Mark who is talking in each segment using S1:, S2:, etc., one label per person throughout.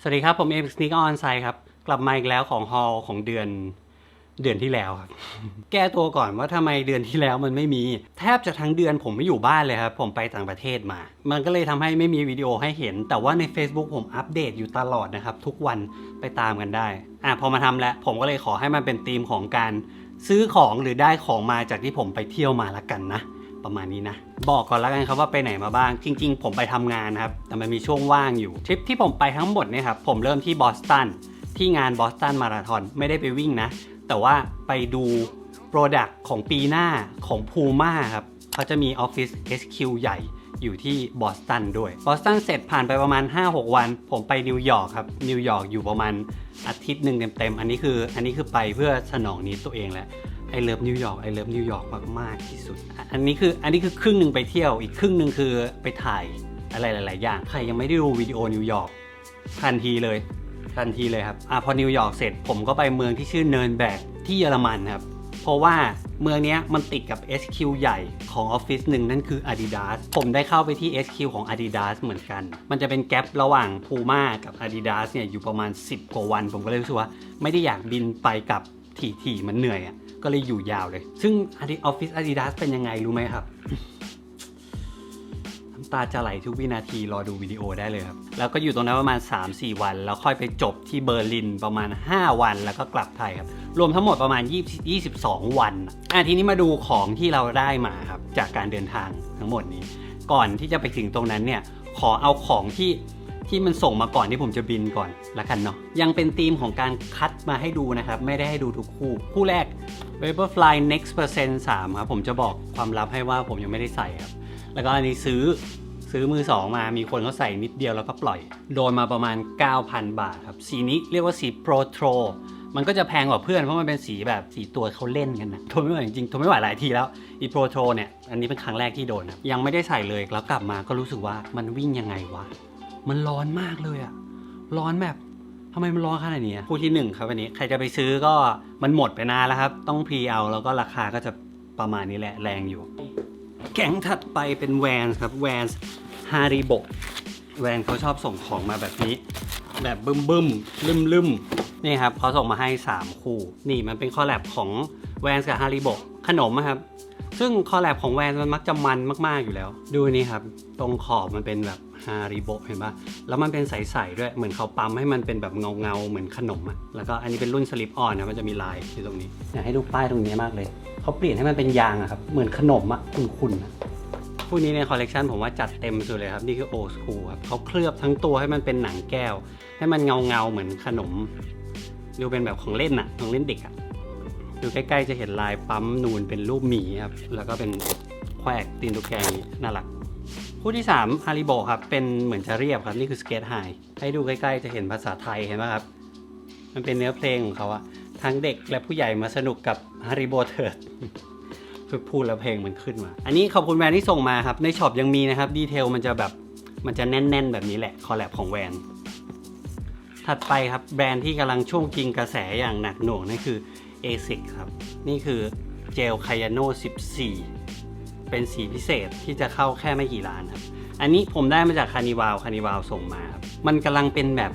S1: สวัสดีครับ ผมเอ็มสนิกออนไซครับ กลับมาอีกแล้วของฮอลของเดือนเดือนที่แล้วครับ แก้ตัวก่อนว่าทำไมเดือนที่แล้วมันไม่มี แทบจะทั้งเดือนผมไม่อยู่บ้านเลยครับ ผมไปต่างประเทศมา มันก็เลยทำให้ไม่มีวิดีโอให้เห็น แต่ว่าใน Facebook ผมอัปเดตอยู่ตลอดนะครับ ทุกวันไปตามกันได้ อะพอมาทำแล้ว ผมก็เลยขอให้มันเป็นธีมของการซื้อของหรือได้ของมาจากที่ผมไปเที่ยวมาละกันนะ ประมาณนี้นะ บอกก่อนแล้วกันครับว่าไปไหนมาบ้าง จริง ๆ ผมไปทำงานนะครับ แต่มันมีช่วงว่างอยู่ทริปที่ผมไปทั้งหมดเนี่ยครับผมเริ่มที่บอสตันที่งานบอสตันมาราธอนไม่ได้ไปวิ่งนะ แต่ว่าไปดูโปรดักต์ของปีหน้าของ Puma ครับเขาจะมีออฟฟิศ HQ ใหญ่อยู่ที่บอสตันด้วย บอสตันเสร็จผ่านไปประมาณ 5-6 วัน ผมไปนิวยอร์กครับ นิวยอร์กอยู่ประมาณอาทิตย์หนึ่งเต็มๆ อันนี้คือ อันนี้คือไปเพื่อสนองนี้ตัวเองแหละ ไอเลิฟนิวยอร์กไอเลิฟนิวยอร์กมากๆที่สุด อันนี้คืออันนี้คือครึ่งหนึ่งไปเที่ยวอีกครึ่งหนึ่งคือไปถ่ายอะไรหลาย ๆ อย่าง ใครยังไม่ได้ดูวิดีโอนิวยอร์กทันทีเลยทันทีเลยครับอะพอนิวยอร์กเสร็จผมก็ไปเมืองที่ชื่อเนินแบกที่เยอรมันครับ เพราะว่าเมืองนี้มันติดกับ HQ ใหญ่ของออฟฟิศหนึ่งนั่นคือ Adidas ผมได้เข้าไปที่ HQ ของ Adidas เหมือนกัน มันจะเป็นแกลระหว่าง Puma กับ Adidas เนี่ยอยู่ประมาณ 10 กว่าวัน ผมก็เลยรู้สึกว่าไม่ได้อยากบินไปกับถี่ๆมันเหนื่อยอะ ก็เลยอยู่ยาวเลย ซึ่งออฟฟิศ Adidas เป็นยังไงรู้ไหมครับน้ำตาจะไหลทุกวินาทีรอดูวิดีโอได้เลยครับ แล้วก็อยู่ตรงนั้นประมาณ 3-4 วัน แล้วค่อยไปจบที่เบอร์ลินประมาณ 5 วันแล้วก็กลับไทยครับ รวมทั้งหมดประมาณ 20 22 วันอะทีนี้มาดูของที่เราได้มาครับ จากการเดินทางทั้งหมดนี้ ก่อนที่จะไปถึงตรงนั้นเนี่ยขอเอาของที่ ที่มันส่งมาก่อนที่ผมจะบินก่อนละกันเนาะยังเป็นธีมของการคัดมาให้ดูนะครับ ไม่ได้ให้ดูทุกคู่ คู่แรก Vaporfly Next Percent 3ครับผมจะบอกความลับให้ว่าผมยังไม่ได้ใส่ครับ แล้วก็อันนี้ซื้อซื้อมือสองมามีคนเขาใส่นิดเดียวแล้วก็ปล่อย โดนมาประมาณ 9,000 บาทครับ สีนี้เรียกว่าสี Pro Tro มันก็จะแพงกว่าเพื่อนเพราะมันเป็นสีแบบสีตัวเขาเล่นกันนะทนไม่ไหวจริงๆทนไม่ไหวหลายทีแล้วอี Pro Tro เนี่ยอันนี้เป็นครั้งแรกที่โดนครับยังไม่ได้ใส่เลยแล้วกลับมาก็รู้สึกว่ามันวิ่งยังไงวะ มันร้อนมากเลยอะร้อนแบบทำไมมันร้อนขนาดนี้อะคู่ที่หนึ่งครับอันนี้ใครจะไปซื้อก็มันหมดไปนานแล้วครับ ต้องพรีเอาแล้วก็ราคาก็จะประมาณนี้แหละแรงอยู่ แก๊งถัดไปเป็นแวนครับแวนฮาริโบแวนเขาชอบส่งของมาแบบนี้ แบบบึ้มบึ้มลืมลืมนี่ครับเขาส่งมาให้ 3 คู่ นี่มันเป็นคอลแลบของแวนกับฮาริโบขนมอะครับ ซึ่งคอลแลบของแวนมันมักจะมันมากๆอยู่แล้ว ดูนี่ครับ ตรงขอบมันเป็นแบบ ฮาริโบเห็นปะแล้วมันเป็นใสๆด้วยเหมือนเขาปั๊มให้มันเป็นแบบเงาๆเหมือนขนมอะแล้วก็อันนี้เป็นรุ่นสลิปออนนะมันจะมีลายอยู่ตรงนี้อยากให้ดูป้ายตรงนี้มากเลยเขาเปลี่ยนให้มันเป็นยางอะครับเหมือนขนมอะคุณๆอะพวกนี้ในคอลเลกชันผมว่าจัดเต็มสุดเลยครับ นี่คือโอสคูลครับเขาเคลือบทั้งตัวให้มันเป็นหนังแก้ว ให้มันเงาเงาๆเหมือนขนม ดูเป็นแบบของเล่นอะของเล่นเด็กอะดูใกล้ๆจะเห็นลายปั๊มนูนเป็นรูปหมีครับ แล้วก็เป็นแควกตีนตุ๊กแกอย่างนี้น่ารัก คู่ที่3ฮาริโบครับ เป็นเหมือนจะเรียบครับ นี่คือสเกตไฮให้ดูใกล้ๆจะเห็นภาษาไทยเห็นไหมครับ มันเป็นเนื้อเพลงของเขาอะทั้งเด็กและผู้ใหญ่มาสนุกกับฮาริโบเถิดคือพูดแล้วเพลงมันขึ้นมา อันนี้ขอบคุณแวนที่ส่งมาครับ ในช็อปยังมีนะครับ ดีเทลมันจะแบบมันจะแน่น ๆ แบบนี้แหละ คอลแลบของแวน ถัดไปครับแบรนด์ที่กำลังช่วงจริงกระแสอย่างหนักหน่วงนั่นคือ ASIC ครับ นี่คือเจลไคยาโน14 เป็นสีพิเศษที่จะเข้าแค่ไม่กี่ร้านครับ อันนี้ผมได้มาจากคานิวาลคานิวาลส่งมาครับ มันกำลังเป็นแบบ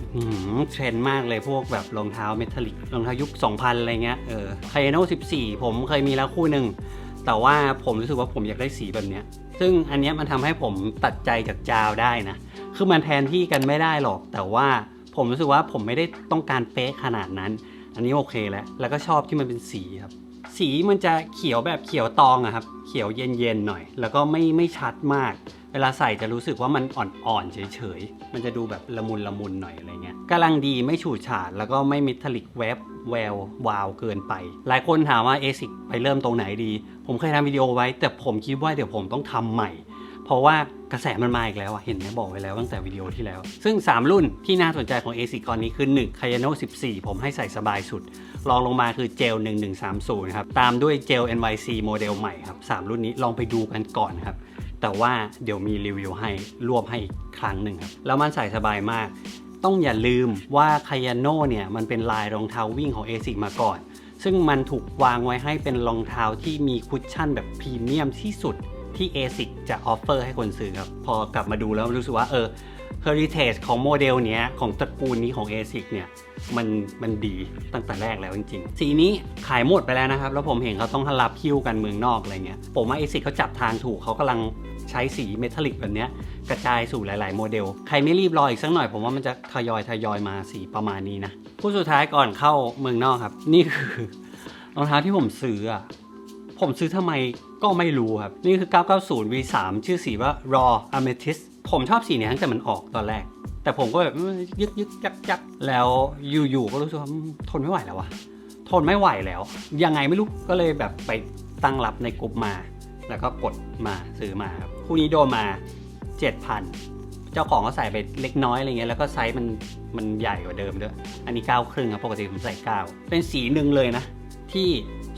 S1: เทรนด์มากเลยพวกแบบรองเท้าเมทัลลิกรองเท้ายุค 2000 อะไรเงี้ยเออคายาโน14 ผมเคยมีแล้วคู่หนึ่งแต่ว่าผมรู้สึกว่าผมอยากได้สีแบบเนี้ย ซึ่งอันนี้มันทำให้ผมตัดใจจากจาวได้นะ คือมันแทนที่กันไม่ได้หรอก แต่ว่าผมรู้สึกว่าผมไม่ได้ต้องการเป๊ะขนาดนั้น อันนี้โอเคแล้ว แล้วก็ชอบที่มันเป็นสีครับ สีมันจะเขียวแบบเขียวตองอะครับ เขียวเย็นๆหน่อย แล้วก็ไม่ไม่ชัดมาก เวลาใส่จะรู้สึกว่ามันอ่อนๆเฉยๆ มันจะดูแบบละมุนละมุนหน่อยอะไรเงี้ยกำลังดีไม่ฉูดฉาดแล้วก็ไม่มิทัลิกแวบแวววาวเกินไป หลายคนถามว่า ASIC ไปเริ่มตรงไหนดี ผมเคยทำวิดีโอไว้ แต่ผมคิดว่าเดี๋ยวผมต้องทำใหม่ เพราะว่ากระแสมันมาอีกแล้วอะเห็นไหมบอกไว้แล้วตั้งแต่วิดีโอที่แล้ว ซึ่ง 3 รุ่นที่น่าสนใจของ ASIC ตอนนี้คือ1 Kayano 14 ผมให้ใส่สบายสุด รองลงมาคือเจล 1130ครับ ตามด้วยเจล NYC โมเดลใหม่ครับ 3 รุ่นนี้ลองไปดูกันก่อนครับ แต่ว่าเดี๋ยวมีรีวิวให้รวบให้อีกครั้งหนึ่งครับ แล้วมันใส่สบายมาก ต้องอย่าลืมว่า Kayano เนี่ย มันเป็นลายรองเท้าวิ่งของ ASIC มาก่อน ซึ่งมันถูกวางไว้ให้เป็นรองเท้าที่มีคุชชั่นแบบพรีเมียมที่สุดที่ ASIC จะออฟเฟอร์ให้คนซื้อครับ พอกลับมาดูแล้วรู้สึกว่าเออ heritage ของโมเดลเนี้ยของตระกูลนี้ของ ASIC เนี่ยมันมันดีตั้งแต่แรกแล้วจริงๆ สีนี้ขายหมดไปแล้วนะครับ แล้วผมเห็นเขาต้องรับคิวกันเมืองนอกอะไรเงี้ย ผมว่า ASIC เขาจับทางถูกเขากำลังใช้สีเมทัลลิกแบบเนี้ยกระจายสู่หลาย ๆ โมเดล ใครไม่รีบรออีกสักหน่อย ผมว่ามันจะทยอยทยอยมาสีประมาณนี้นะผู้สุดท้ายก่อนเข้าเมืองนอกครับ นี่คือรองเท้าที่ผมซื้ออะผมซื้อทำไมก็ไม่รู้ครับ นี่คือ 990 V3 ชื่อสีว่า Raw Amethyst ผมชอบสีนี้ตั้งแต่มันออกตอนแรก แต่ผมก็แบบยึกยึกยักยักแล้วอยู่ๆก็รู้สึกว่าทนไม่ไหวแล้ววะทนไม่ไหวแล้ว ยังไงไม่รู้ก็เลยแบบไปตั้งรับในกลุ่มมา แล้วก็กดมาซื้อมาครับคู่นี้โดนมา7,000 เจ้าของก็ใส่ไปเล็กน้อยอะไรเงี้ยแล้วก็ไซส์มันมันใหญ่กว่าเดิมด้วย อันนี้9ครึ่งครับปกติผมใส่9เป็นสีหนึ่งเลยนะ ที่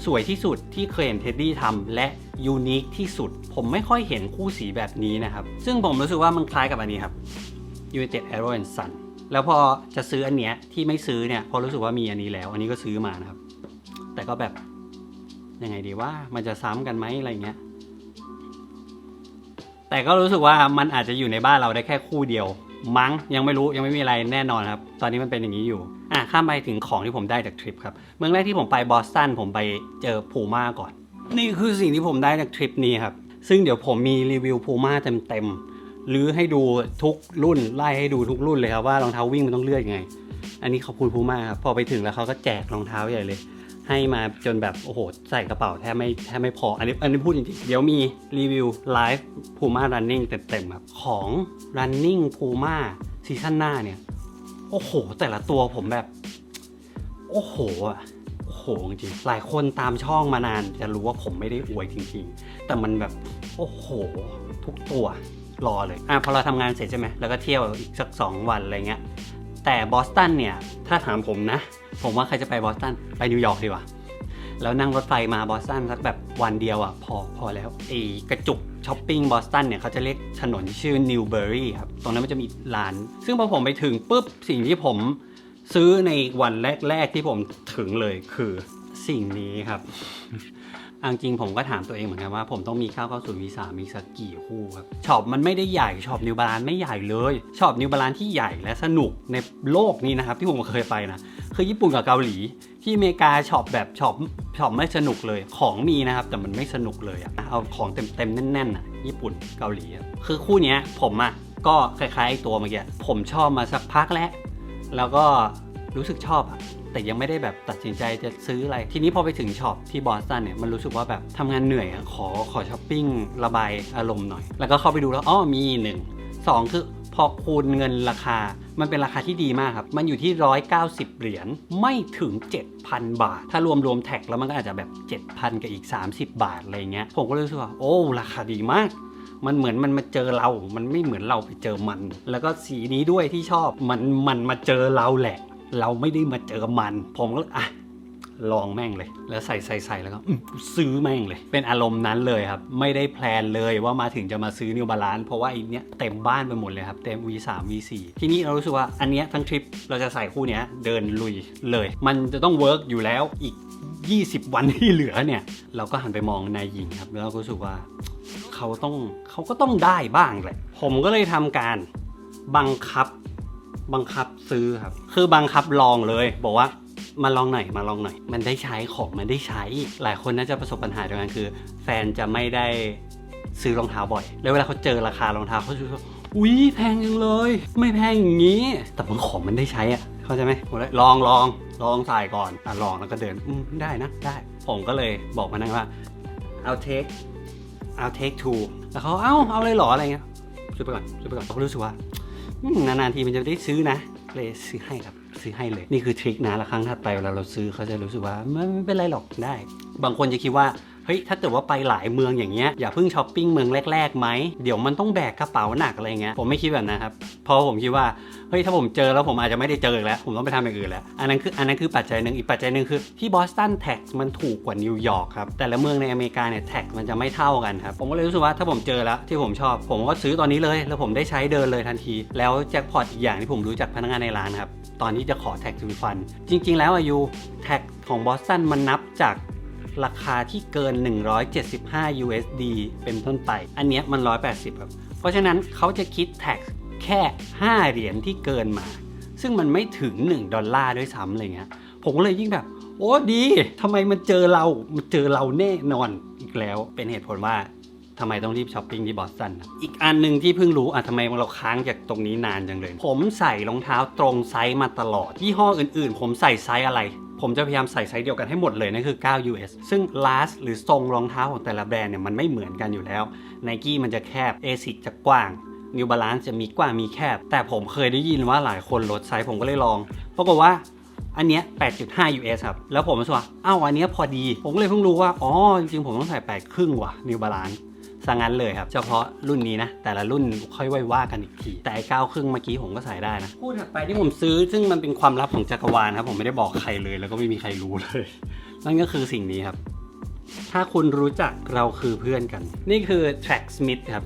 S1: สวยที่สุดที่เคยเห็นเท็ดดี้ทำและยูนิคที่สุด ผมไม่ค่อยเห็นคู่สีแบบนี้นะครับ ซึ่งผมรู้สึกว่ามันคล้ายกับอันนี้ครับ United Arrow and Sun แล้วพอจะซื้ออันเนี้ยที่ไม่ซื้อเนี่ยพอรู้สึกว่ามีอันนี้แล้ว อันนี้ก็ซื้อมานะครับ แต่ก็แบบยังไงดีว่ามันจะซ้ำกันไหมอะไรเงี้ยแต่ก็รู้สึกว่ามันอาจจะอยู่ในบ้านเราได้แค่คู่เดียว มั้งยังไม่รู้ยังไม่มีอะไรแน่นอนครับ ตอนนี้มันเป็นอย่างนี้อยู่อะข้ามไปถึงของที่ผมได้จากทริปครับ เมืองแรกที่ผมไปบอสตันผมไปเจอพูม่าก่อน นี่คือสิ่งที่ผมได้จากทริปนี้ครับ ซึ่งเดี๋ยวผมมีรีวิวพูม่าเต็มๆหรือให้ดูทุกรุ่นไล่ให้ดูทุกรุ่นเลยครับว่ารองเท้าวิ่งมันต้องเลือกยังไง อันนี้ขอบคุณพูม่าครับพอไปถึงแล้วเขาก็แจกรองเท้าใหญ่เลย ให้มาจนแบบโอ้โหใส่กระเป๋าแทบไม่แทบไม่พอ อันนี้อันนี้พูดจริงๆ เดี๋ยวมีรีวิวไลฟ์ Puma Running เต็มๆครับของ Running Puma ซีซั่นหน้าเนี่ย โอ้โห แต่ละตัวผมแบบ โอ้โหอะโอ้โหจริงหลายคนตามช่องมานานจะรู้ว่าผมไม่ได้อวยจริงๆ แต่มันแบบโอ้โห ทุกตัวรอเลยอะพอเราทำงานเสร็จใช่ไหมแล้วก็เที่ยวอีกสัก 2 วันอะไรเงี้ยแต่บอสตันเนี่ย ถ้าถามผมนะ ผมว่าใครจะไปบอสตันไปนิวยอร์กดีกว่า แล้วนั่งรถไฟมาบอสตันสักแบบวันเดียวอะพอพอแล้วไอ้กระจุกช้อปปิ้งบอสตันเนี่ยเขาจะเรียกถนนชื่อนิวเบอรี่ครับ ตรงนั้นมันจะมีร้าน ซึ่งพอผมไปถึงปุ๊บสิ่งที่ผมซื้อในวันแรก ๆ ที่ผมถึงเลยคือสิ่งนี้ครับ เอาจริงผมก็ถามตัวเองเหมือนกันว่าผมต้องมี9 9 0 V3 มีสักกี่คู่ครับช็อปมันไม่ได้ใหญ่ช็อปนิวบาลานไม่ใหญ่เลยช็อปนิวบาลานที่ใหญ่และสนุกในโลกนี้นะครับ ที่ผมเคยไปนะคือญี่ปุ่นกับเกาหลี ที่อเมริกาช็อปแบบช็อปช็อปไม่สนุกเลยของมีนะครับ แต่มันไม่สนุกเลยอะเอาของเต็มๆแน่นๆอะญี่ปุ่นเกาหลีคือคู่นี้ผมอะก็คล้ายๆตัวเมื่อกี้ผมชอบมาสักพักแล้วแล้วก็ รู้สึกชอบอะแต่ยังไม่ได้แบบตัดสินใจจะซื้ออะไร ทีนี้พอไปถึงช็อปที่บอสตันเนี่ยมันรู้สึกว่าแบบทำงานเหนื่อยอะขอขอช้อปปิ้งระบายอารมณ์หน่อย แล้วก็เข้าไปดูแล้วอ้อมีหนึ่งสองคือพอคูณเงินราคา มันเป็นราคาที่ดีมากครับ มันอยู่ที่ 190 เหรียญ ไม่ถึง 7,000 บาท ถ้ารวมรวมแท็กแล้วมันก็อาจจะแบบ 7,000 กับอีก 30 บาทอะไรเงี้ย ผมก็รู้สึกว่า โอ้ ราคาดีมาก มันเหมือนมันมาเจอเรา มันไม่เหมือนเราไปเจอมัน แล้วก็สีนี้ด้วยที่ชอบ มันมันมาเจอเราแหละ เราไม่ได้มาเจอมัน ผมก็เลยอะลองแม่งเลย แล้วใส่ใส่ใส่แล้วก็อืมซื้อแม่งเลย เป็นอารมณ์นั้นเลยครับ ไม่ได้แพลนเลยว่ามาถึงจะมาซื้อนิวบาลานเพราะว่าไอ้เนี้ยเต็มบ้านไปหมดเลยครับ เต็ม V3 V4 ทีนี้เรารู้สึกว่าอันเนี้ยทั้งทริปเราจะใส่คู่เนี้ยเดินลุยเลย มันจะต้องเวิร์กอยู่แล้วอีก 20 วันที่เหลือเนี่ย เราก็หันไปมองนายหญิงครับ แล้วเราก็รู้สึกว่าเขาต้องเขาก็ต้องได้บ้างแหละ ผมก็เลยทำการบังคับ บังคับซื้อครับ คือบังคับลองเลย บอกว่ามาลองหน่อยมาลองหน่อย มันได้ใช้ของมันได้ใช้ หลายคนน่าจะประสบปัญหาเดียวกันคือ แฟนจะไม่ได้ซื้อรองเท้าบ่อย แล้วเวลาเขาเจอราคารองเท้าเขาจะว่าอุ๊ยแพงจังเลย ไม่แพงอย่างนี้ แต่มันของมันได้ใช้อะเข้าใจไหมผมเลยลองลองลองใส่ก่อนอะลองแล้วก็เดินอืมได้นะได้ ผมก็เลยบอกมานั่งว่าเอาเทคเอาเทคทูแล้วเขาเอ้าเอาเลยเหรออะไรเงี้ยซื้อไปก่อนซื้อไปก่อนเขารู้สึกว่า นานๆทีมันจะได้ซื้อนะเลยซื้อให้ครับซื้อให้เลย นี่คือทริคนะละครั้งถัดไปเวลาเราซื้อเขาจะรู้สึกว่าไม่ไม่เป็นไรหรอกได้ บางคนจะคิดว่า เฮ้ยถ้าเกิดว่าไปหลายเมืองอย่างเงี้ยอย่าเพิ่งช้อปปิ้งเมืองแรกๆไหมเดี๋ยวมันต้องแบกกระเป๋าหนักอะไรเงี้ยผมไม่คิดแบบนั้นครับเพราะผมคิดว่าเฮ้ยถ้าผมเจอแล้วผมอาจจะไม่ได้เจออีกแล้ว ผมต้องไปทำอย่างอื่นแล้ว อันนั้นคืออันนั้นคือปัจจัยหนึ่งอีกปัจจัยหนึ่งคือที่บอสตันแท็กมันถูกกว่านิวยอร์กครับแต่ละเมืองในอเมริกาเนี่ยแท็กมันจะไม่เท่ากันครับผมก็เลยรู้สึกว่าถ้าผมเจอแล้วที่ผมชอบ ผมก็ซื้อตอนนี้เลย แล้วผมได้ใช้เดินเลยทันที แล้วแจ็คพอตอีกอย่างที่ผมรู้จากพนักงานในร้านครับตอนที่จะขอแท็กรีฟัน จริง ๆ แล้วอายุแท็กของบอสตันมันนับจาก ราคาที่เกิน 175 USD เป็นต้นไป อันเนี้ยมัน 180 ครับ เพราะฉะนั้นเขาจะคิดแท็กแค่ 5 เหรียญที่เกินมา ซึ่งมันไม่ถึง 1 ดอลลาร์ด้วยซ้ำอะไรเงี้ย ผมเลยยิ่งแบบ โอ้ดีทำไมมันเจอเรา มันเจอเราแน่นอนอีกแล้ว เป็นเหตุผลว่าทำไมต้องรีบช้อปปิ้งที่บอสตัน อีกอันหนึ่งที่เพิ่งรู้อะทำไมเราค้างจากตรงนี้นานจังเลย ผมใส่รองเท้าตรงไซส์มาตลอด ยี่ห้ออื่นๆ ผมใส่ไซส์อะไร ผมจะพยายามใส่ไซส์เดียวกันให้หมดเลยนั่นคือ 9 US ซึ่ง last หรือทรงรองเท้าของแต่ละแบรนด์เนี่ยมันไม่เหมือนกันอยู่แล้ว Nike มันจะแคบ ASIC จะกว้าง New Balance จะมีกว้างมีแคบ แต่ผมเคยได้ยินว่าหลายคนลดไซส์ผมก็เลยลองปรากฏว่าอันเนี้ย 8.5 US ครับ แล้วผมรู้สึกว่าอ้าวอันเนี้ยพอดี ผมก็เลยเพิ่งรู้ว่า อ๋อ จริงๆ ผมต้องใส่ 8 ครึ่งว่ะ New Balance ซะงั้นเลยครับ เฉพาะรุ่นนี้นะ แต่ละรุ่นค่อยไว้ว่ากันอีกที แต่ไอ้เก้าครึ่งเมื่อกี้ผมก็ใส่ได้นะพูดถัดไปที่ผมซื้อซึ่งมันเป็นความลับของจักรวาลครับผมไม่ได้บอกใครเลย แล้วก็ไม่มีใครรู้เลย นั่นก็คือสิ่งนี้ครับ ถ้าคุณรู้จักเราคือเพื่อนกัน นี่คือ Tracksmith ครับ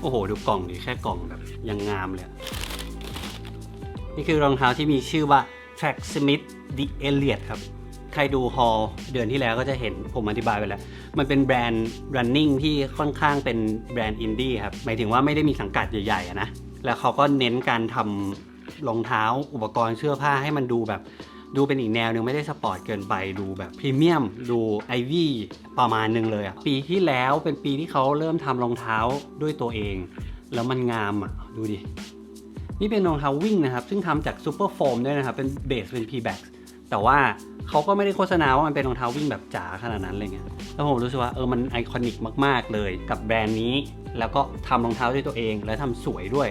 S1: โอ้โห ดูกล่องดิแค่กล่องแบบยังงามเลยอะนี่คือรองเท้าที่มีชื่อว่า Tracksmith The Elliot ครับ ใครดูฮอลเดือนที่แล้วก็จะเห็นผมอธิบายไปแล้ว มันเป็นแบรนด์ running ที่ค่อนข้างเป็นแบรนด์อินดี้ครับ หมายถึงว่าไม่ได้มีสังกัดใหญ่ๆนะ แล้วเขาก็เน้นการทำรองเท้าอุปกรณ์เสื้อผ้าให้มันดูแบบดูเป็นอีกแนวหนึ่งไม่ได้สปอร์ตเกินไปดูแบบพรีเมียม ดูไอวี่ประมาณหนึ่งเลยอะปีที่แล้วเป็นปีที่เขาเริ่มทำรองเท้าด้วยตัวเอง แล้วมันงามอะดูดิ นี่เป็นรองเท้าวิ่งนะครับ ซึ่งทำจากซูเปอร์โฟมด้วยนะครับ เป็นเบสเป็น p b a c แต่ว่า เขาก็ไม่ได้โฆษณาว่ามันเป็นรองเท้าวิ่งแบบจ๋าขนาดนั้นอะไรเงี้ยแล้วผมรู้สึกว่าเออมันไอคอนิกมาก ๆ เลยกับแบรนด์นี้ แล้วก็ทำรองเท้าด้วยตัวเองและทำสวยด้วย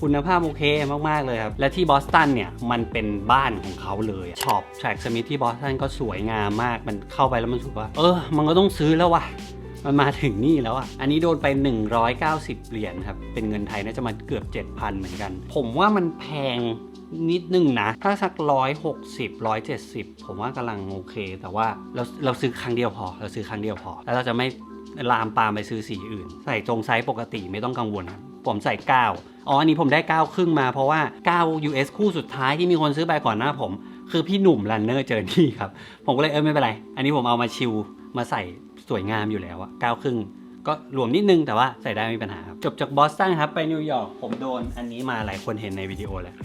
S1: คุณภาพโอเคมาก ๆ เลยครับ และที่บอสตันเนี่ย มันเป็นบ้านของเขาเลยช็อปแทร็กสมิธที่บอสตันก็สวยงามมากมันเข้าไปแล้วมันรู้สึกว่า เออ มันก็ต้องซื้อแล้วว่ะมันมาถึงนี่แล้วอะ อันนี้โดนไป 190 เหรียญครับ เป็นเงินไทยน่าจะมาเกือบ 7,000 เหมือนกัน ผมว่ามันแพง นิดนึงนะ ถ้าสัก160 170ผมว่ากำลังโอเค แต่ว่าเราเราซื้อครั้งเดียวพอ เราซื้อครั้งเดียวพอ แล้วเราจะไม่ลามปามไปซื้อสีอื่น ใส่ตรงไซส์ปกติไม่ต้องกังวล ผมใส่ 9 อ๋อ อันนี้ผมได้ 9 ครึ่งมาเพราะว่า 9 US คู่สุดท้ายที่มีคนซื้อไปก่อนหน้าผม คือพี่หนุ่มรันเนอร์เจอร์นี่ครับ ผมก็เลยเออไม่เป็นไร อันนี้ผมเอามาชิลมาใส่สวยงามอยู่แล้วอะ9ครึ่งก็รวมนิดนึงแต่ว่าใส่ได้ไม่มีปัญหาครับ จบจากบอสตันครับ ไปนิวยอร์กผมโดนอันนี้มาหลายคนเห็นในวิดีโอแล้ว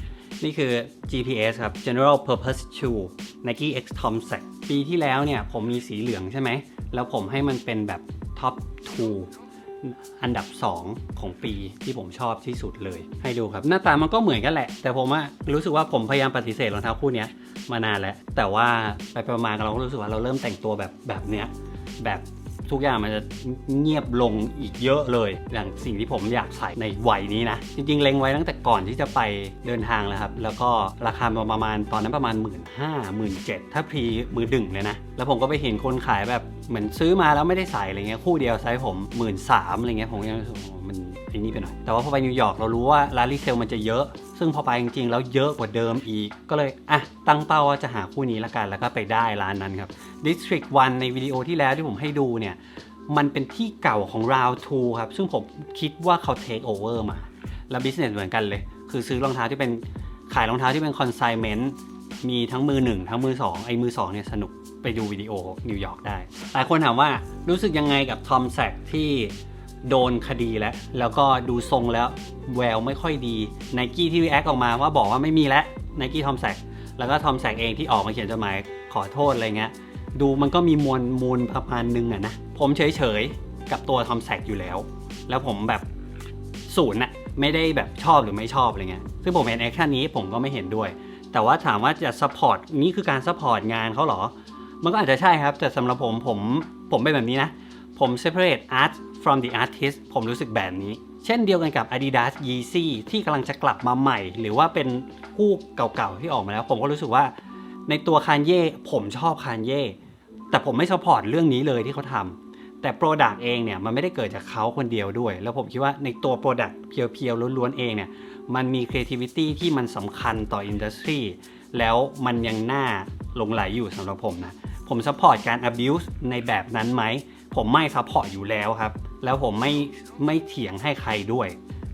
S1: นี่คือ GPS ครับ General Purpose Shoe Nike X Tom Sack ปีที่แล้วเนี่ยผมมีสีเหลืองใช่ไหม แล้วผมให้มันเป็นแบบ Top 2 อันดับ 2 ของปีที่ผมชอบที่สุดเลย ให้ดูครับ หน้าตามันก็เหมือนกันแหละ แต่ผมอะรู้สึกว่าผมพยายามปฏิเสธรองเท้าคู่นี้มานานแล้ว แต่ว่าไปประมาณเราก็รู้สึกว่าเราเริ่มแต่งตัวแบบแบบเนี้ยแบบ ทุกอย่างมันจะเงียบลงอีกเยอะเลย อย่างสิ่งที่ผมอยากใส่ในวัยนี้นะ จริงๆ เล็งไว้ตั้งแต่ก่อนที่จะไปเดินทางแล้วครับ แล้วก็ราคาประมาณตอนนั้นประมาณ 1 5ื่นห้าหมื่นเถ้าพรีมือดึงเลยนะ แล้วผมก็ไปเห็นคนขายแบบเหมือนซื้อมาแล้วไม่ได้ใส่อะไรเงี้ยคู่เดียวไซส์ผมหมื่นสามอะไรเงี้ยผมยังรู้สึก ไอ้นี่ไปหน่อย แต่ว่าพอไปนิวยอร์กเรารู้ว่าร้านรีเซลมันจะเยอะ ซึ่งพอไปจริงๆแล้วเยอะกว่าเดิมอีก ก็เลยอะตั้งเป้าว่าจะหาคู่นี้ละกัน แล้วก็ไปได้ร้านนั้นครับ District 1 ในวิดีโอที่แล้วที่ผมให้ดูเนี่ย มันเป็นที่เก่าของ Round 2 ครับ ซึ่งผมคิดว่าเขา take over มา แล้ว business เหมือนกันเลย คือซื้อรองเท้าที่เป็นขายรองเท้าที่เป็น consignment มีทั้งมือหนึ่งทั้งมือสองไอ้มือสองเนี่ยสนุกไปดูวิดีโอนิวยอร์กได้ หลายคนถามว่ารู้สึกยังไงกับทอมแซกที่ โดนคดีแล้ว แล้วก็ดูทรงแล้วแววไม่ค่อยดีไนกี้ที่รีแอคออกมาว่าบอกว่าไม่มีแล้วไนกี้ทอมแซกแล้วก็ทอมแซกเองที่ออกมาเขียนจดหมายขอโทษอะไรเงี้ยดูมันก็มีมวลมูลประมาณนึงอะนะ ผมเฉยๆ กับตัวทอมแซกอยู่แล้ว แล้วผมแบบศูนย์อะไม่ได้แบบชอบหรือไม่ชอบอะไรเงี้ยซึ่งผมเห็นแอคชั่นนี้ผมก็ไม่เห็นด้วย แต่ว่าถามว่าจะซัพพอร์ตนี่คือการซัพพอร์ตงานเขาเหรอ มันก็อาจจะใช่ครับ แต่สำหรับผมผมผมเป็นแบบนี้นะ ผม separate art from the artist ผมรู้สึกแบบนี้ เช่นเดียวกันกับ Adidas Yeezy ที่กำลังจะกลับมาใหม่ หรือว่าเป็นคู่เก่าๆที่ออกมาแล้ว ผมก็รู้สึกว่าในตัวคานเย่ผมชอบคานเย่แต่ผมไม่สปอร์ตเรื่องนี้เลยที่เขาทำแต่โปรดักต์เองเนี่ยมันไม่ได้เกิดจากเขาคนเดียวด้วย แล้วผมคิดว่าในตัวโปรดักต์เพียวๆล้วนๆเองเนี่ยมันมี creativity ที่มันสำคัญต่ออินดัสทรีแล้วมันยังน่าหลงไหลอยู่สำหรับผมนะ ผมซัพพอร์ตการ abuse ในแบบนั้นไหม ผมไม่ซัพพอร์ตอยู่แล้วครับ แล้วผมไม่ไม่เถียงให้ใครด้วย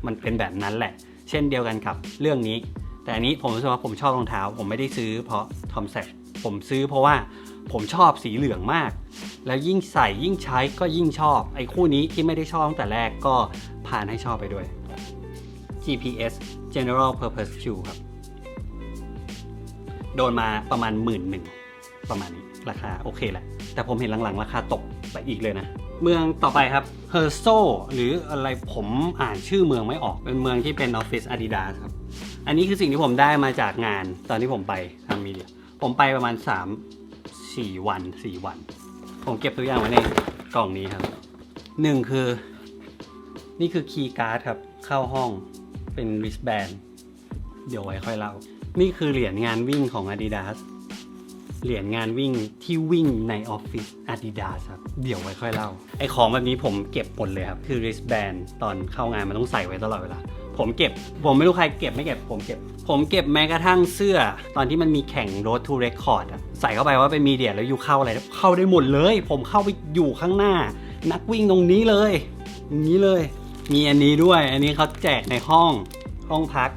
S1: มันเป็นแบบนั้นแหละ เช่นเดียวกันกับเรื่องนี้ แต่อันนี้ผมรู้สึกว่าผมชอบรองเท้า ผมไม่ได้ซื้อเพราะทอมแซกผมซื้อเพราะว่าผมชอบสีเหลืองมาก แล้วยิ่งใส่ยิ่งใช้ก็ยิ่งชอบ ไอ้คู่นี้ที่ไม่ได้ชอบตั้งแต่แรกก็ผ่านให้ชอบไปด้วย GPS General Purpose Shoe ครับ โดนมาประมาณหมื่นหนึ่งประมาณนี้ราคาโอเคแหละ แต่ผมเห็นหลังๆ ราคาตก ไปอีกเลยนะ เมืองต่อไปครับเฮอร์โซหรืออะไรผมอ่านชื่อเมืองไม่ออกเป็นเมืองที่เป็นออฟฟิศอาดิดาครับ อันนี้คือสิ่งที่ผมได้มาจากงานตอนที่ผมไปทำมีเดียผมไปประมาณ 3 4 วัน 4 วัน ผมเก็บตัวอย่างไว้ในกล่องนี้ครับหนึ่งคือ นี่คือคีย์การ์ดครับ เข้าห้องเป็น wristband เดี๋ยวไว้ค่อยเล่า นี่คือเหรียญงานวิ่งของ Adidas เหรียญงานวิ่งที่วิ่งในออฟฟิศ Adidas ครับ เดี๋ยวไว้ค่อยเล่า ไอของแบบนี้ผมเก็บหมดเลยครับ คือ wristband ตอนเข้างานมันต้องใส่ไว้ตลอดเวลา ผมเก็บ ผมไม่รู้ใครเก็บไม่เก็บ ผมเก็บ ผมเก็บแม้กระทั่งเสื้อ ตอนที่มันมีแข่ง Road to Record อะใส่เข้าไปว่าเป็นมีเดียแล้วอยู่เข้าอะไร เข้าได้หมดเลย ผมเข้าไปอยู่ข้างหน้า นักวิ่งตรงนี้เลยอย่างนี้เลย มีอันนี้ด้วย อันนี้เขาแจกในห้อง ห้องพัก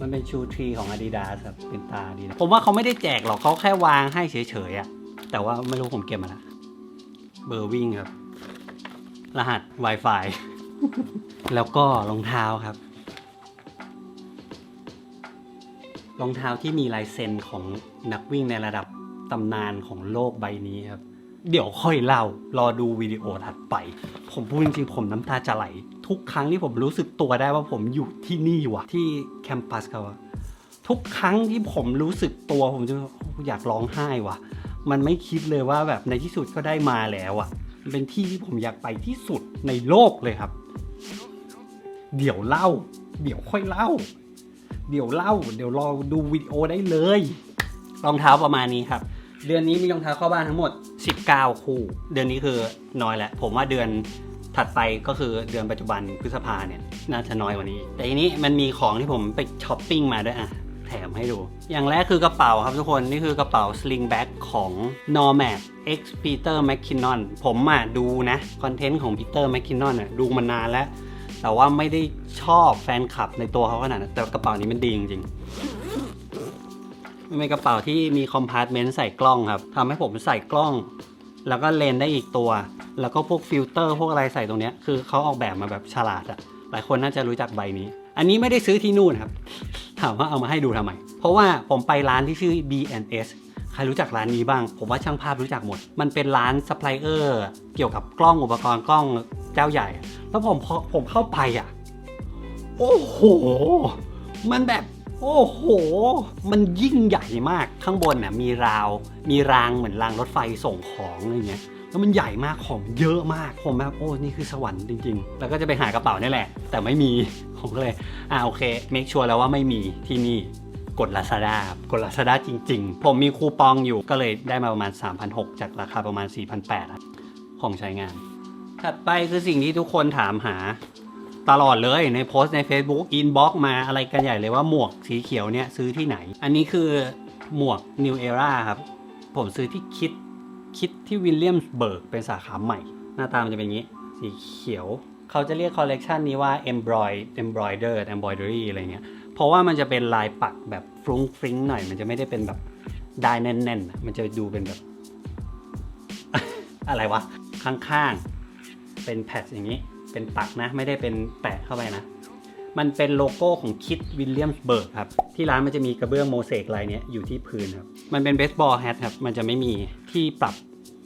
S1: มันเป็นชูทรีของ Adidas ครับเป็นตาดีนะผมว่าเขาไม่ได้แจกหรอกเขาแค่วางให้เฉยๆอะแต่ว่าไม่รู้ผมเก็บมาล้วเบอร์วิ่งครับ รหัส Wi-Fi แล้วก็รองเท้าครับ รองเท้าที่มีลายเซ็นของนักวิ่งในระดับตำนานของโลกใบนี้ครับ เดี๋ยวค่อยเล่ารอดูวิดีโอถัดไป ผมพูดจริงๆผมน้ำตาจะไหล ทุกครั้งที่ผมรู้สึกตัวได้ว่าผมอยู่ที่นี่วะที่แคมปัสเขาอะทุกครั้งที่ผมรู้สึกตัวผมจะอยากร้องไห้วะมันไม่คิดเลยว่าแบบในที่สุดก็ได้มาแล้วอะมันเป็นที่ที่ผมอยากไปที่สุดในโลกเลยครับ เดี๋ยวเล่า เดี๋ยวค่อยเล่า เดี๋ยวเล่า เดี๋ยวรอดูวิดีโอได้เลย รองเท้าประมาณนี้ครับ เดือนนี้มีรองเท้าเข้าบ้านทั้งหมด 19 คู่ เดือนนี้คือน้อยแหละ ผมว่าเดือน ถัดไปก็คือเดือนปัจจุบันพฤษภาเนี่ยน่าจะน้อยกว่านี้ แต่ทีนี้มันมีของที่ผมไปช้อปปิ้งมาด้วยอะแถมให้ดู อย่างแรกคือกระเป๋าครับทุกคน นี่คือกระเป๋า sling bag ของ Nomad X Peter McKinnon ผมอะดูนะ คอนเทนต์ของ Peter McKinnon อะดูมานานแล้ว แต่ว่าไม่ได้ชอบแฟนคลับในตัวเขาขนาดนั้นแต่กระเป๋านี้มันดีจริงๆมันเป็นกระเป๋าที่มีคอมพาร์ตเมนต์ใส่กล้องครับทำให้ผมใส่กล้อง แล้วก็เลนได้อีกตัว แล้วก็พวกฟิลเตอร์พวกอะไรใส่ตรงเนี้ยคือเขาออกแบบมาแบบฉลาดอะหลายคนน่าจะรู้จักใบนี้ อันนี้ไม่ได้ซื้อที่นู่นครับ ถามว่าเอามาให้ดูทำไม เพราะว่าผมไปร้านที่ชื่อ B&S ใครรู้จักร้านนี้บ้าง ผมว่าช่างภาพรู้จักหมด มันเป็นร้านซัพพลายเออร์เกี่ยวกับกล้องอุปกรณ์กล้องเจ้าใหญ่ แล้วผมพอผมเข้าไปอะ โอ้โห มันแบบ โอ้โห มันยิ่งใหญ่มาก ข้างบนน่ะมีราว มีรางเหมือนรางรถไฟส่งของอะไรเงี้ย แล้วมันใหญ่มากของเยอะมาก ผมแบบโอ้นี่คือสวรรค์จริง ๆ แล้วก็จะไปหากระเป๋านี่แหละ แต่ไม่มี ผมก็เลย อ่าโอเค เมคชัวร์แล้วว่าไม่มีที่นี่ กด Lazada ครับกด Lazada จริง ๆ ผมมีคูปองอยู่ ก็เลยได้มาประมาณ 3,600 จากราคาประมาณ 4,800 ของใช้งาน ถัดไปคือสิ่งที่ทุกคนถามหา ตลอดเลยในโพสต์ใน Facebook Inbox มาอะไรกันใหญ่เลยว่าหมวกสีเขียวเนี่ยซื้อที่ไหน อันนี้คือหมวก New Era ครับ ผมซื้อที่คิดคิดที่วิลเลียมสเบิร์กเป็นสาขาใหม่ หน้าตามันจะเป็นอย่างนี้ สีเขียว เขาจะเรียกคอลเลกชันนี้ว่า embroid embroidered embroidery อะไรเงี้ย เพราะว่ามันจะเป็นลายปักแบบฟรุ้งฟริ้งหน่อย มันจะไม่ได้เป็นแบบได้แน่นๆ มันจะดูเป็นแบบ อะไรวะ ข้างๆ เป็นแพทอย่างนี้ เป็นปักนะไม่ได้เป็นแปะเข้าไปนะ มันเป็นโลโก้ของคิดวิลเลียมสเบิร์กครับ ที่ร้านมันจะมีกระเบื้องโมเสกลายเนี้ยอยู่ที่พื้นครับ มันเป็นเบสบอลแฮทครับ มันจะไม่มีที่ปรับ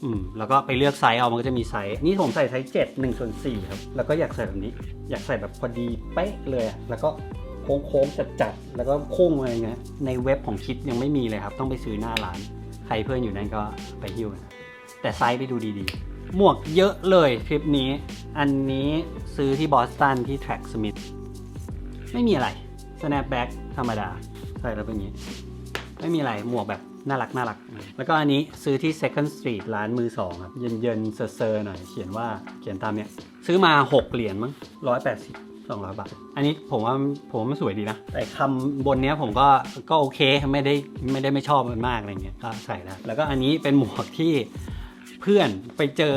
S1: อืมแล้วก็ไปเลือกไซส์เอามันก็จะมีไซส์นี่ผมใส่ไซส์เจ็ดหนึ่งส่วนสี่ครับ แล้วก็อยากใส่แบบนี้ อยากใส่แบบพอดีเป๊ะเลย แล้วก็โค้งๆจัดๆแล้วก็โค้งอะไรเงี้ยในเว็บของคิดยังไม่มีเลยครับ ต้องไปซื้อหน้าร้าน ใครเพื่อนอยู่นั่นก็ไปหิ้วนะแต่ไซส์ไปดูดีๆ หมวกเยอะเลยคลิปนี้ อันนี้ซื้อที่บอสตันที่ Track Smith ไม่มีอะไร snapback ธรรมดา ใส่แล้วเป็นอย่างนี้ ไม่มีอะไรหมวกแบบน่ารักน่ารัก แล้วก็อันนี้ซื้อที่ Second Street ร้านมือสองครับเย็นเย็นๆเซอร์ๆหน่อย เขียนว่าเขียนตามเนี้ย ซื้อมา 6 เหรียญมั้งร้อยแปดสิบสองร้อยบาท อันนี้ผมว่าผมว่ามันสวยดีนะ แต่คำบนเนี้ยผมก็ก็โอเคไม่ได้ไม่ได้ไม่ชอบมันมากอะไรเงี้ยก็ใส่แล้วแล้วก็อันนี้เป็นหมวกที่ เพื่อนไปเจอ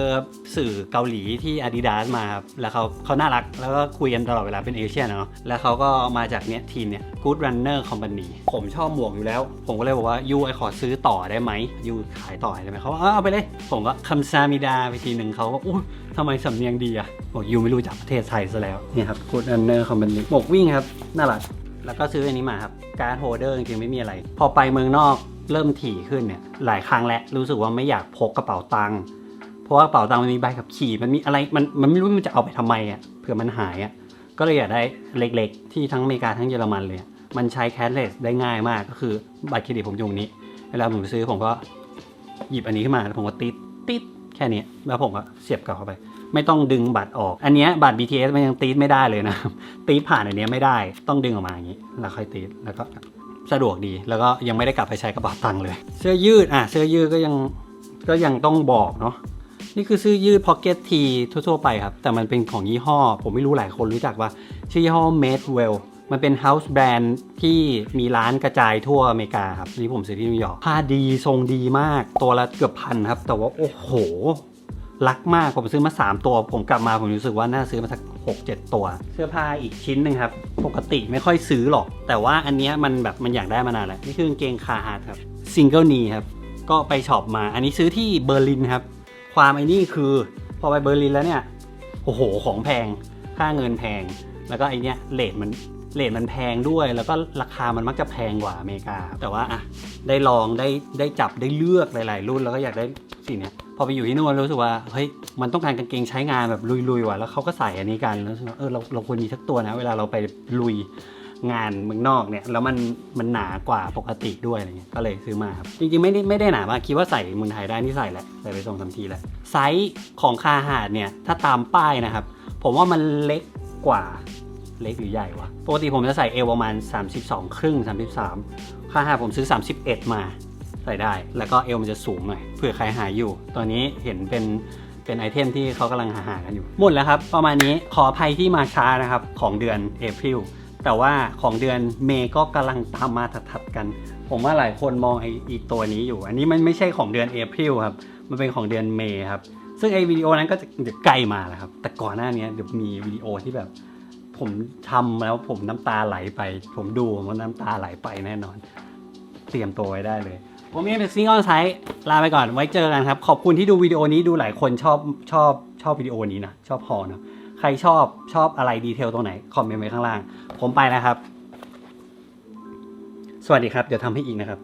S1: สื่อเกาหลีที่ Adidas มาครับแล้วเขาเขาน่ารักแล้วก็คุยกันตลอดเวลาเป็นเอเชียเนาะแล้วเขาก็มาจากเนี้ยทีมเนี้ย Good Runner Company ผมชอบหมวกอยู่แล้ว ผมก็เลยบอกว่ายูไอขอซื้อต่อได้ไหมยูขายต่อได้ไหมเขาว่าเออเอาไปเลย ผมก็คำซามิดาไปทีหนึ่งเขาก็อุ้ทำไมสำเนียงดีอะบอกยูไม่รู้จักประเทศไทยซะแล้วเนี่ยครับ Good Runner Company หมวกวิ่งครับน่ารักแล้วก็ซื้ออันนี้มาครับการ์ดโฮเดอร์จริงๆไม่มีอะไร พอไปเมืองนอก เริ่มถี่ขึ้นเนี่ยหลายครั้งแล้วรู้สึกว่าไม่อยากพกกระเป๋าตังค์เพราะว่ากระเป๋าตังค์มันมีใบขับขี่มันมีอะไรมันมันไม่รู้มันจะเอาไปทำไมอะเผื่อมันหายอะก็เลยอยากได้เล็กๆ ที่ทั้งอเมริกาทั้งเยอรมันเลยมันใช้แคชเลสได้ง่ายมากก็คือบัตรเครดิตผมอยู่ตรงนี้เวลาผมซื้อผมก็หยิบอันนี้ขึ้นมาแล้วผมก็ติดติดแค่นี้แล้วผมก็เสียบกลับเข้าไป ไม่ต้องดึงบัตรออก อันนี้บัตร BTS มันยังตีดไม่ได้เลยนะตีดผ่านอันนี้ไม่ได้ต้องดึงออกมาอย่างนี้ แล้วค่อยตีดแล้วก็ สะดวกดี แล้วก็ยังไม่ได้กลับไปใช้กระเป๋าตังค์เลย เสื้อยืดอะเสื้อยืดก็ยังก็ยังต้องบอกเนาะนี่คือเสื้อยืด Pocket T ทั่วๆไปครับ แต่มันเป็นของยี่ห้อ ผมไม่รู้หลายคนรู้จักว่า ชื่อยี่ห้อ Madewell มันเป็น house brand ที่มีร้านกระจายทั่วอเมริกาครับนี่ผมซื้อที่นิวยอร์กผ้าดีทรงดีมากตัวละเกือบพันครับ แต่ว่าโอ้โห รักมากผมซื้อมา 3 ตัว ผมกลับมาผมรู้สึกว่าน่าซื้อมาสัก 6 7 ตัว เสื้อผ้าอีกชิ้นหนึ่งครับ ปกติไม่ค่อยซื้อหรอก แต่ว่าอันเนี้ยมันแบบมันอยากได้มานานแล้ว นี่คือกางเกงคาฮาร์ดครับซิงเกิลนีครับ ก็ไปช็อปมา อันนี้ซื้อที่เบอร์ลินครับ ความไอ้นี่คือพอไปเบอร์ลินแล้วเนี่ย โอ้โห ของแพง ค่าเงินแพง แล้วก็ไอเนี้ยเลทมันเลทมันแพงด้วย แล้วก็ราคามันมักจะแพงกว่าอเมริกา แต่ว่าอะได้ลองได้ได้จับได้เลือกหลาย ๆ รุ่นแล้วก็อยากได้สิ่งเนี้ย พอไปอยู่ที่นู่นรู้สึกว่าเฮ้ยมันต้องการกางเกงใช้งานแบบลุยๆว่ะแล้วเขาก็ใส่อันนี้กันแล้วเออเราเราควรมีสักตัวนะ เวลาเราไปลุยงานเมืองนอกเนี่ยแล้วมันมันหนากว่าปกติด้วยอะไรเงี้ยก็เลยซื้อมาครับจริงๆไม่ได้ไม่ได้หนามากคิดว่าใส่เมืองไทยได้นี่ใส่แหละใส่ไปสองสามทีแหละไซส์ของคาหาดเนี่ยถ้าตามป้ายนะครับ ผมว่ามันเล็กกว่าเล็กหรือใหญ่วะปกติผมจะใส่เอวประมาณ 32 ครึ่ง 33คาหาผมซื้อ 31 มา ใส่ได้ แล้วก็เอวมันจะสูงหน่อยเผื่อใครหาอยู่ตอนนี้เห็นเป็นเป็นไอเทมที่เขากำลังหาหากันอยู่ หมดแล้วครับ ประมาณนี้ขออภัยที่มาช้านะครับ ของเดือนเอพ i l แต่ว่าของเดือนเมย์ก็กำลังตามมาถัดๆกัน ผมว่าหลายคนมองไออีตัวนี้อยู่ อันนี้มันไม่ใช่ของเดือนเอพ i l ครับ มันเป็นของเดือนเมย์ครับ ซึ่งไอวิดีโอนั้นก็จะใกล้มาแล้วครับ แต่ก่อนหน้านี้เดี๋ยวมีวิดีโอที่แบบผมทำแล้วผมน้ำตาไหลไป ผมดูผมว่าน้ำตาไหลไปแน่นอน เตรียมตัวไว้ได้เลย ผมเองเป็นซิงออนไซส์ลาไปก่อนไว้เจอกันครับ ขอบคุณที่ดูวิดีโอนี้ดูหลายคนชอบชอบชอบวิดีโอนี้นะ ชอบพอนะใครชอบชอบอะไรดีเทลตรงไหน คอมเมนต์ไว้ข้างล่าง ผมไปแล้วครับ สวัสดีครับ เดี๋ยวทำให้อีกนะครับ